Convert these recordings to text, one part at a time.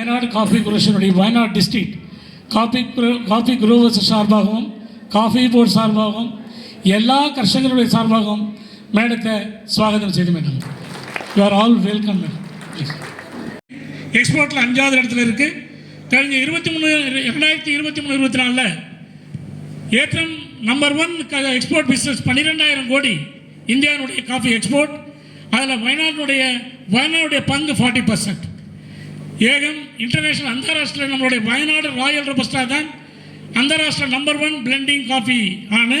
Wayanad coffee குரேஷனுடைய Wayanad district coffee coffee growers சார்பாகவும் coffee board சார்பாகவும் எல்லா கர்ஷகருடைய சார்பாகவும் மேடத்தை ஸ்வாகதம் செய்து madam. You are all welcome madam எக்ஸ்போர்ட்டில் அஞ்சாவது இடத்துல இருக்குது கழிஞ்ச இருபத்தி மூணு ரெண்டாயிரத்தி இருபத்தி மூணு இருபத்தி நாலில் ஏற்றம் நம்பர் ஒன் எக்ஸ்போர்ட் பிஸ்னஸ் பன்னிரெண்டாயிரம் கோடி இந்தியாவுடைய காஃபி எக்ஸ்போர்ட் அதில் வயநாட்டுடைய வயநாடுடைய பங்கு ஃபார்ட்டி பர்சன்ட் ஏகம் இன்டர்நேஷனல் அந்தராஷ்டிர நம்மளுடைய வயநாடு ராயல் ரொபஸ்டா தான். அந்தராஷ்டிர நம்பர் ஒன் பிளெண்டிங் காஃபி ஆனு.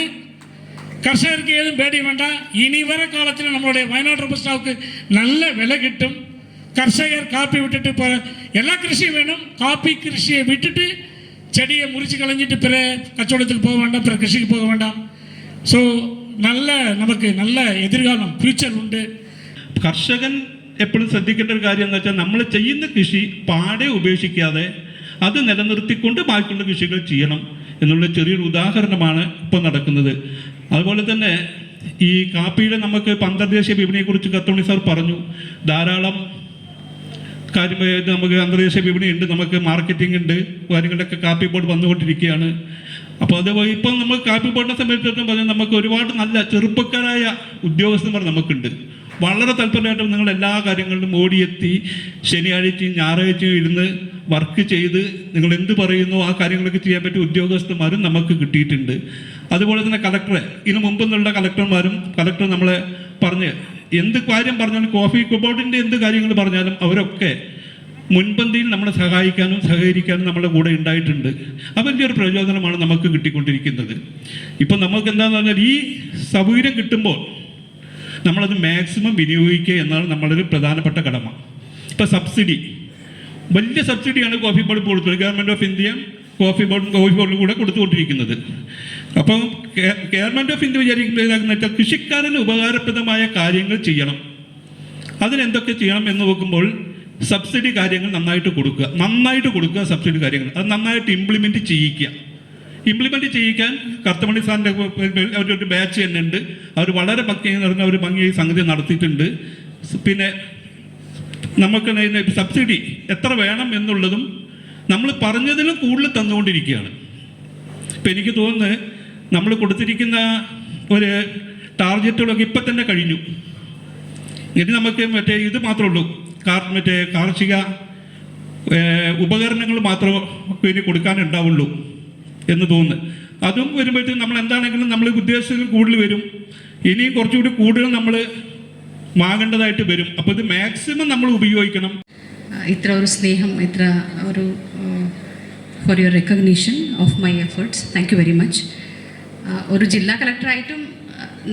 கர்ஷகருக்கு ஏதும் பேடி வேண்டாம். இனி வர காலத்தில் நம்மளுடைய வயநாடு ரொபஸ்டாவுக்கு நல்ல விலை கிட்டும். கர்ஷகர் காப்பி விட்டுட்டு இப்போ எல்லா கிருஷியும் வேணும். காப்பி கிருஷியை விட்டுட்டு செடியை முறிச்சு கலைஞ்சிட்டு பிற கச்சோடத்துக்கு போக வேண்டாம் பிற கிருஷிக்கு போக வேண்டாம். ஸோ நல்ல நமக்கு நல்ல எதிர்காலம் ஃப்யூச்சர் உண்டு. கர்ஷகன் എപ്പോഴും ശ്രദ്ധിക്കേണ്ട ഒരു കാര്യം എന്ന് വെച്ചാൽ നമ്മൾ ചെയ്യുന്ന കൃഷി പാടെ ഉപേക്ഷിക്കാതെ അത് നിലനിർത്തിക്കൊണ്ട് ബാക്കിയുള്ള കൃഷികൾ ചെയ്യണം എന്നുള്ള ചെറിയൊരു ഉദാഹരണമാണ് ഇപ്പം നടക്കുന്നത്. അതുപോലെ തന്നെ ഈ കാപ്പിയുടെ നമുക്ക് അന്തർദേശീയ വിപണിയെക്കുറിച്ച് കത്തോണി സാർ പറഞ്ഞു. ധാരാളം കാര്യം നമുക്ക് അന്തർദേശീയ വിപണി ഉണ്ട് നമുക്ക് മാർക്കറ്റിംഗ് ഉണ്ട് കാര്യങ്ങളൊക്കെ കാപ്പി ബോർഡ് വന്നുകൊണ്ടിരിക്കുകയാണ്. അപ്പോൾ അതേപോലെ ഇപ്പം നമ്മൾ കാപ്പി ബോർഡിനെ സംബന്ധിച്ചിടത്തോളം പറഞ്ഞാൽ നമുക്ക് ഒരുപാട് നല്ല ചെറുപ്പക്കാരായ ഉദ്യോഗസ്ഥന്മാർ നമുക്കുണ്ട്. വളരെ താല്പര്യമായിട്ട് നിങ്ങൾ എല്ലാ കാര്യങ്ങളിലും ഓടിയെത്തി ശനിയാഴ്ചയും ഞായറാഴ്ചയും ഇരുന്ന് വർക്ക് ചെയ്ത് നിങ്ങൾ എന്ത് പറയുന്നു ആ കാര്യങ്ങളൊക്കെ ചെയ്യാൻ പറ്റിയ ഉദ്യോഗസ്ഥന്മാരും നമുക്ക് കിട്ടിയിട്ടുണ്ട്. അതുപോലെ തന്നെ കളക്ടറെ ഇതിനു മുമ്പ് നിന്നുള്ള കളക്ടർമാരും കളക്ടർ നമ്മളെ പറഞ്ഞ് എന്ത് കാര്യം പറഞ്ഞാലും കോഫി ബോർഡിന്റെ എന്ത് കാര്യങ്ങൾ പറഞ്ഞാലും അവരൊക്കെ മുൻപന്തിയിൽ നമ്മളെ സഹായിക്കാനും സഹകരിക്കാനും നമ്മുടെ കൂടെ ഉണ്ടായിട്ടുണ്ട്. അത് വലിയൊരു പ്രചോദനമാണ് നമുക്ക് കിട്ടിക്കൊണ്ടിരിക്കുന്നത്. ഇപ്പം നമുക്ക് എന്താണെന്ന് പറഞ്ഞാൽ ഈ സൗകര്യം കിട്ടുമ്പോൾ നമ്മളത് മാക്സിമം വിനിയോഗിക്കുക എന്നാണ് നമ്മളൊരു പ്രധാനപ്പെട്ട കടമ. ഇപ്പം സബ്സിഡി വലിയ സബ്സിഡിയാണ് കോഫി ബോർഡ് കൊടുത്തത് ഗവൺമെന്റ് ഓഫ് ഇന്ത്യ കോഫി ബോർഡും കോഫി ബോർഡും കൂടെ കൊടുത്തുകൊണ്ടിരിക്കുന്നത്. അപ്പം ഗവൺമെന്റ് ഓഫ് ഇന്ത്യ വിചാരിക്കുന്ന വെച്ചാൽ കൃഷിക്കാരന് ഉപകാരപ്രദമായ കാര്യങ്ങൾ ചെയ്യണം. അതിനെന്തൊക്കെ ചെയ്യണം എന്ന് നോക്കുമ്പോൾ സബ്സിഡി കാര്യങ്ങൾ നന്നായിട്ട് കൊടുക്കുക. നന്നായിട്ട് കൊടുക്കുക സബ്സിഡി കാര്യങ്ങൾ. അത് നന്നായിട്ട് ഇംപ്ലിമെന്റ് ചെയ്യിക്കുക ഇംപ്ലിമെന്റ് ചെയ്യിക്കാൻ കർത്തമണി സാറിന്റെ അവരൊരു ബാച്ച് തന്നെ ഉണ്ട്. അവർ വളരെ ഭംഗി നിറഞ്ഞ ഒരു ഭംഗി സംഗതി നടത്തിയിട്ടുണ്ട്. പിന്നെ നമുക്ക് സബ്സിഡി എത്ര വേണം എന്നുള്ളതും നമ്മൾ പറഞ്ഞതിലും കൂടുതൽ തന്നുകൊണ്ടിരിക്കുകയാണ്. ഇപ്പം എനിക്ക് തോന്നുന്നത് നമ്മൾ കൊടുത്തിരിക്കുന്ന ഒരു ടാർഗറ്റുകളൊക്കെ ഇപ്പം തന്നെ കഴിഞ്ഞു. ഇനി നമുക്ക് മറ്റേ ഇത് മാത്രമേ ഉള്ളൂ. കാർ മറ്റേ കാർഷിക ഉപകരണങ്ങൾ മാത്രമേ ഇനി കൊടുക്കാനുണ്ടാവുള്ളൂ. എന്ന് തോന്നുന്നു. അതും വരുമ്പോഴത്തേക്കും നമ്മൾ എന്താണെങ്കിലും നമ്മൾ ഉദ്ദേശത്തിൽ കൂടുതൽ വരും. ഇനിയും കുറച്ചുകൂടി കൂടുതൽ നമ്മൾ വാങ്ങേണ്ടതായിട്ട് വരും. അപ്പോൾ ഇത് മാക്സിമം നമ്മൾ ഉപയോഗിക്കണം. ഇത്ര ഒരു സ്നേഹം ഇത്ര ഒരു for your recognition of my efforts thank you very much ഒരു ജില്ലാ കളക്ടറായിട്ടും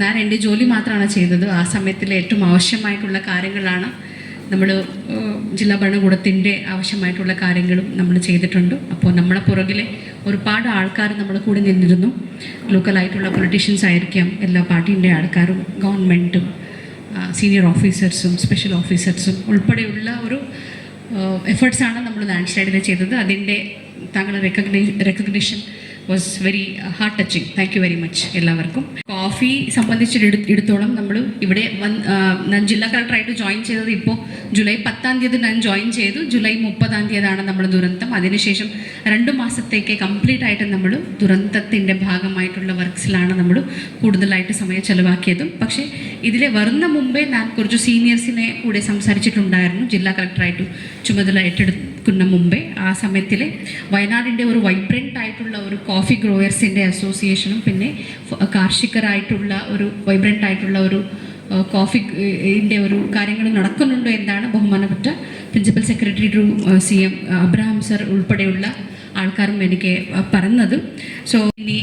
ഞാൻ എന്റെ ജോലി മാത്രമാണ് ചെയ്തത്. ആ സമയത്തിൽ ഏറ്റവും ആവശ്യമായിട്ടുള്ള കാര്യങ്ങളാണ് നമ്മൾ ജില്ലാ ഭരണകൂടത്തിന്റെ ആവശ്യമായിട്ടുള്ള കാര്യങ്ങളും നമ്മൾ ചെയ്തിട്ടുണ്ട്. അപ്പോൾ നമ്മളെ പുറകിലെ ഒരുപാട് ആൾക്കാർ നമ്മൾ കൂടെ നിന്നിരുന്നു. ലോക്കലായിട്ടുള്ള പൊളിറ്റീഷ്യൻസ് ആയിരിക്കാം എല്ലാ പാർട്ടീന്റെ ആൾക്കാരും ഗവൺമെന്റും സീനിയർ ഓഫീസേഴ്സും സ്പെഷ്യൽ ഓഫീസേഴ്സും ഉൾപ്പെടെയുള്ള ഒരു എഫേർട്സാണ് നമ്മൾ സ്ലൈഡിൽ ചെയ്തത്. അതിന്റെ താങ്കളുടെ റെക്കഗ്നൈ recognition was very heart touching thank you very much എല്ലാവർക്കും. കോഫി സംബന്ധിച്ചിടത്തോളം നമ്മൾ ഇവിടെ ഞാൻ ജില്ലാ കളക്ടറായിട്ട് ജോയിൻ ചെയ്തത് ഇപ്പോൾ ജൂലൈ പത്താം തീയതി ഞാൻ ജോയിൻ ചെയ്തു. ജൂലൈ മുപ്പതാം തീയതിയാണ് നമ്മൾ ദുരന്തം. അതിനുശേഷം രണ്ട് മാസത്തേക്ക് കംപ്ലീറ്റ് ആയിട്ട് നമ്മൾ ദുരന്തത്തിന്റെ ഭാഗമായിട്ടുള്ള വർക്ക്സിലാണ് നമ്മൾ കൂടുതലായിട്ട് സമയം ചെലവാക്കിയതും. പക്ഷേ ഇതിൽ വരുന്ന മുമ്പേ ഞാൻ കുറച്ച് സീനിയേഴ്സിനെ കൂടെ സംസാരിച്ചിട്ടുണ്ടായിരുന്നു. ജില്ലാ കളക്ടറായിട്ട് ചുമതല ഏറ്റെടുക്കുന്ന മുമ്പേ. ആ സമയത്തിൽ വയനാടിന്റെ ഒരു വൈബ്രന്റ് ആയിട്ടുള്ള ഒരു കോഫി ഗ്രോയേഴ്സിന്റെ അസോസിയേഷനും പിന്നെ കാർഷികരായിട്ടുള്ള ഒരു വൈബ്രന്റ് ആയിട്ടുള്ള ഒരു കോഫി ഇതിന്റെ ഒരു കാര്യങ്ങൾ നടക്കുന്നുണ്ടോ എന്നാണ് ബഹുമാനപ്പെട്ട principal secretary to C M Abraham sir ഉൾപ്പെടെയുള്ള ആൾക്കാരും എനിക്ക് പറഞ്ഞത്. സോ ഇനി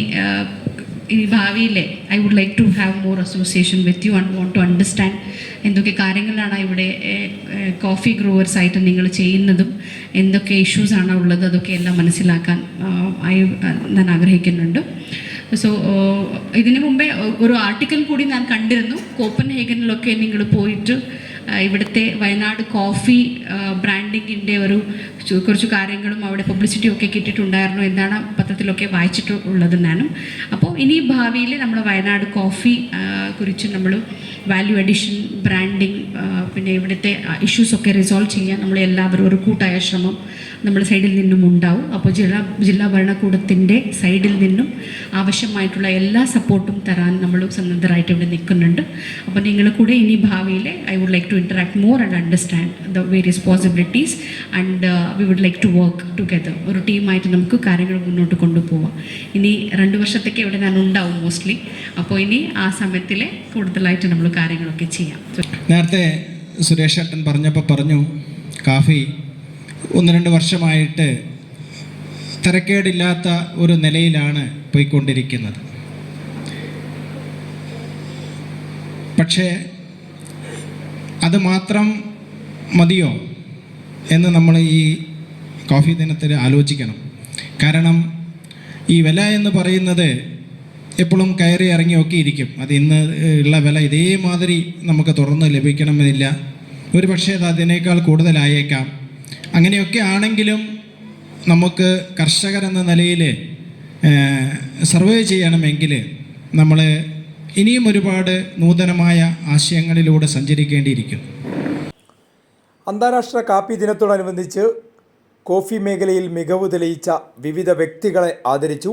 ഇനി ഭാവിയിലെ I would like to have more association with you and want to understand എന്തൊക്കെ കാര്യങ്ങളാണ് ഇവിടെ കോഫി ഗ്രോവേഴ്സ് ആയിട്ട് നിങ്ങൾ ചെയ്യുന്നതും എന്തൊക്കെ ഇഷ്യൂസാണ് ഉള്ളത് അതൊക്കെ എല്ലാം മനസ്സിലാക്കാൻ ഐ ഞാൻ ആഗ്രഹിക്കുന്നുണ്ട്. സോ ഇതിനു മുമ്പേ ഒരു ആർട്ടിക്കൽ കൂടി ഞാൻ കണ്ടിരുന്നു. കോപ്പൻ ഹേഗനിലൊക്കെ നിങ്ങൾ പോയിട്ട് ഇവിടുത്തെ വയനാട് കോഫി ബ്രാൻഡിങ്ങിന്റെ ഒരു കുറച്ച് കാര്യങ്ങളും അവിടെ പബ്ലിസിറ്റി ഒക്കെ കിട്ടിയിട്ടുണ്ടായിരുന്നു എന്നാണ് പത്രത്തിലൊക്കെ വായിച്ചിട്ടുള്ളത് ഞാനും അപ്പോൾ ഇനി ഭാവിയിൽ നമ്മൾ വയനാട് കോഫി കുറിച്ച് നമ്മൾ വാല്യൂ അഡീഷൻ ബ്രാൻഡിങ് പിന്നെ ഇവിടുത്തെ ഇഷ്യൂസൊക്കെ റിസോൾവ് ചെയ്യാൻ നമ്മൾ എല്ലാവരും ഒരു കൂട്ടായ ശ്രമം നമ്മുടെ സൈഡിൽ നിന്നും ഉണ്ടാവും. അപ്പോൾ ജില്ലാ ജില്ലാ ഭരണകൂടത്തിന്റെ സൈഡിൽ നിന്നും ആവശ്യമായിട്ടുള്ള എല്ലാ സപ്പോർട്ടും തരാൻ നമ്മൾ സന്നദ്ധരായിട്ട് ഇവിടെ നിൽക്കുന്നുണ്ട്. അപ്പോൾ നിങ്ങൾ കൂടെ ഇനി ഭാവിയിൽ I would like to interact and understand the various possibilities and uh, we would like to work together. ഒരു ടീമായിട്ട് നമുക്ക് കാര്യങ്ങൾ മുന്നോട്ട് കൊണ്ടുപോവാം. ഇനി രണ്ട് വർഷത്തേക്ക് ഇവിടെ ഞാൻ ഉണ്ടാവും മോസ്റ്റ്ലി അപ്പോൾ ഇനി ആ സമയത്തിൽ കൂടുതലായിട്ട് നമ്മൾ കാര്യങ്ങളൊക്കെ ചെയ്യാം. നേരത്തെ സുരേഷ് ഏട്ടൻ പറഞ്ഞപ്പോൾ പറഞ്ഞു കാഫി ഒന്ന് രണ്ട് വർഷമായിട്ട് തരക്കേടില്ലാത്ത ഒരു നിലയിലാണ് പോയിക്കൊണ്ടിരിക്കുന്നത്. പക്ഷേ അത് മാത്രം മതിയോ എന്ന് നമ്മൾ ഈ കോഫി ദിനത്തിൽ ആലോചിക്കണം. കാരണം ഈ വില എന്ന് പറയുന്നത് എപ്പോഴും കയറി ഇറങ്ങിയൊക്കെ ഇരിക്കും. അത് ഇന്ന് ഉള്ള വില ഇതേമാതിരി നമുക്ക് തുറന്ന് ലഭിക്കണമെന്നില്ല. ഒരു പക്ഷേ അത് അതിനേക്കാൾ കൂടുതലായേക്കാം. അങ്ങനെയൊക്കെ ആണെങ്കിലും നമുക്ക് കർഷകരെന്ന നിലയിൽ സർവേ ചെയ്യണമെങ്കിൽ നമ്മൾ ഇനിയും ഒരുപാട് നൂതനമായ ആശയങ്ങളിലൂടെ സഞ്ചരിക്കേണ്ടിയിരിക്കുന്നു. അന്താരാഷ്ട്ര കാപ്പി ദിനത്തോടനുബന്ധിച്ച് കോഫി മേഖലയിൽ മികവ് തെളിയിച്ച വിവിധ വ്യക്തികളെ ആദരിച്ചു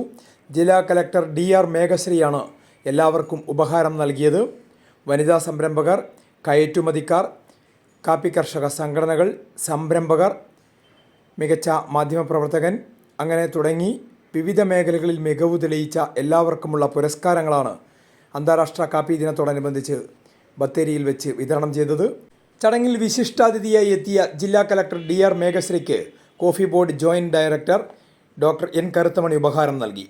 ജില്ലാ കലക്ടർ ഡി ആർ മേഘശ്രീയാണ് എല്ലാവർക്കും ഉപഹാരം നൽകിയത്. വനിതാ സംരംഭകർ കയറ്റുമതിക്കാർ കാപ്പി കർഷക സംഘടനകൾ സംരംഭകർ മികച്ച മാധ്യമപ്രവർത്തകൻ അങ്ങനെ തുടങ്ങി വിവിധ മേഖലകളിൽ മികവ് തെളിയിച്ച എല്ലാവർക്കുമുള്ള പുരസ്കാരങ്ങളാണ് അന്താരാഷ്ട്ര കാപ്പി ദിനത്തോടനുബന്ധിച്ച് ബത്തേരിയിൽ വെച്ച് വിതരണം ചെയ്തത്. ചടങ്ങിൽ വിശിഷ്ടാതിഥിയായി എത്തിയ ജില്ലാ collector D R മേഘശ്രീക്ക് coffee board joint director doctor N Karuthamani ഉപഹാരം നൽകി.